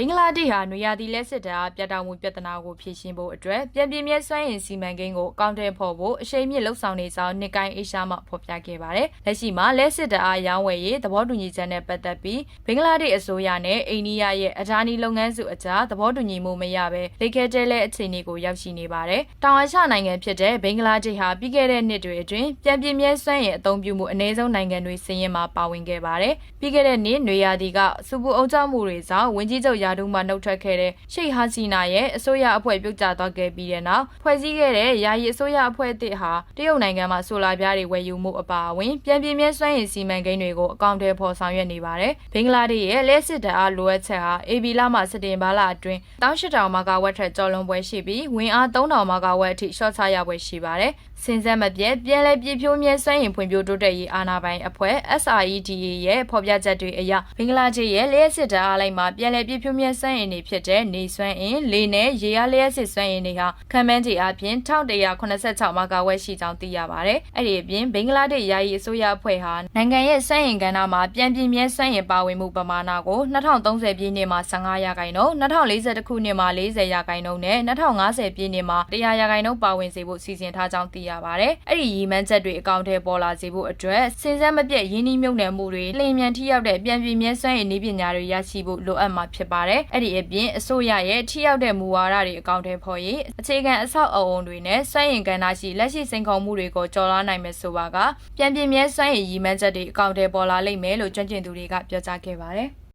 ဘင်္ဂလားဒေ့ရှ်ဟာနွေရာသီလက်စစ်တာပြတ်တောက်မှုပြဿနာကိုဖြေရှင်းဖို့အတွက်ပြန်ပြင်းမြဲစွမ်းရည်စီမံကိန်းကိုအကောင့်ထဲပေါ်ဖို့အရှိန်မြင့်လှုပ်ဆောင်နေကြောင်းနှစ်ကိုင်းအေရှားမှဖော်ပြခဲ့ပါတယ်။လက်ရှိမှာလက်စစ်တာရောင်းဝယ်ရေးသဘောတူညီချက်နဲ့ပတ်သက်ပြီးဘင်္ဂလားဒေ့ရှ်အစိုးရနဲ့အိန္ဒိယရဲ့အဒါနီလုပ်ငန်းစုအကြားသဘောတူညီမှုမရဘဲလက်ခဲတဲလဲအခြေအနေကိုရောက်ရှိနေပါတယ်။တောင်အာရှနိုင်ငံဖြစ်တဲ့ဘင်္ဂလားဒေ့ရှ်ဟာပြီးခဲ့တဲ့နှစ်တွေအတွင်းပြန်ပြင်းမြဲစွမ်းရည်အသုံးပြုမှုအနည်းဆုံးနိုင်ငံတွေစီးရင်မှာပါဝင်ခဲ့ပါတယ်။ပြီးခဲ့တဲ့နှစ်နွေရာသီကစူပူအုံကြမှုတွေကြောင့်ဝင်းကြီးချုပ်ရာထူးမှနှုတ်ထွက်ခဲ့တဲ့ရှိတ်ဟာစီနာရဲ့အစိုးရအဖွဲ့ပြုတ်ကျသွားခဲ့ပြီးတဲ့နောက်ဖွဲ့စည်းခဲ့တဲ့ယာယီအစိုးရအဖွဲ့အသစ်ဟာတရုတ်နိုင်ငံမှာဆိုလာပြားတွေဝယ်ယူမှုအပါအဝင်ပြန်ပြင်းမြဲစွမ်းရည်စီမံကိန်းတွေကိုအကောင့်ထဲပေါ်ဆောင်ရွက်နေပါတယ်။ဘင်္ဂလားဒေ့ရှ်ရဲ့လက်စစ်တအားလိုအပ်ချက်ဟာ AB လမှစတင်ဘာလအတွင်း18000မဂါဝက်ထက်ကျော်လွန်ပွဲရှိပြီးဝင်းအား3000မဂါဝက်အထိရှော့ချရပွဲရှိပါတယ်။စင်စက်မပြတ်ပြန်လည်ပြည့်ဖြိုးမြဲစွမ်းရည်ဖွံ့ဖြိုးတိုးတက်ရေးအာဏာပိုင်အဖွဲ့ SREDA ရဲ့ဖော်ပြချက်တွေအရဘင်္ဂလားဒေ့ရှ်ရဲ့လျှက်စစ်တအားလိုက်မှာပြန်လည်ပြည့်ဖြိုးမြဲစွမ်းရည်တွေဖြစ်တဲ့နေစွမ်းအင်လေနဲ့ရေအားလျှက်စစ်စွမ်းရည်တွေဟာခံမှန်းခြေအပြင်1186မဂါဝက်ရှိကြောင်းသိရပါတယ်။အဲ့ဒီအပြင်ဘင်္ဂလားဒေ့ရှ်ယာယီအစိုးရအဖွဲ့ဟာနိုင်ငံရဲ့စွမ်းရည်ကဏ္ဍမှာပြန်ပြင်းမြဲစွမ်းရည်ပါဝင်မှုပမာဏကို2030ပြည့်နှစ်မှာ15ရာခိုင်နှုန်း2040ခုနှစ်မှာ40ရာခိုင်နှုန်းနဲ့2050ပြည့်နှစ်မှာ100ရာခိုင်နှုန်းပါဝင်စေဖို့စီစဉ်ထားကြောင်းသိရပါတယ်။အဲ့ဒီရည်မှန်းချက်တွေအကောင့်ထဲပေါ်လာစေဖို့အတွက်စဉ်ဆက်မပြတ်ရင်းနှီးမြှုပ်နှံမှုတွေလျင်မြန်ထိရောက်တဲ့ပြန်ပြင်းမြဲစွမ်းရည်နည်းပညာတွေရရှိဖို့လိုအပ်မှာဖြစ်ပါတယ်။အဲ့ဒီအပြင်အစိုးရရဲ့ထိရောက်တဲ့မူဝါဒတွေအကောင့်ထဲပေါ်ရေးအခြေခံအဆောက်အအုံတွေနဲ့စွမ်းရည်ကဏ္ဍရှိလက်ရှိစိန်ခေါ်မှုတွေကိုကျော်လွှားနိုင်မယ်ဆိုပါကပြန်ပြင်းမြဲစွမ်းရည်ရည်မှန်းချက်တွေအကောင့်ထဲပေါ်လာလိမ့်မယ်လို့ကျွမ်းကျင်သူတွေကပြောကြားခဲ့ပါတယ်။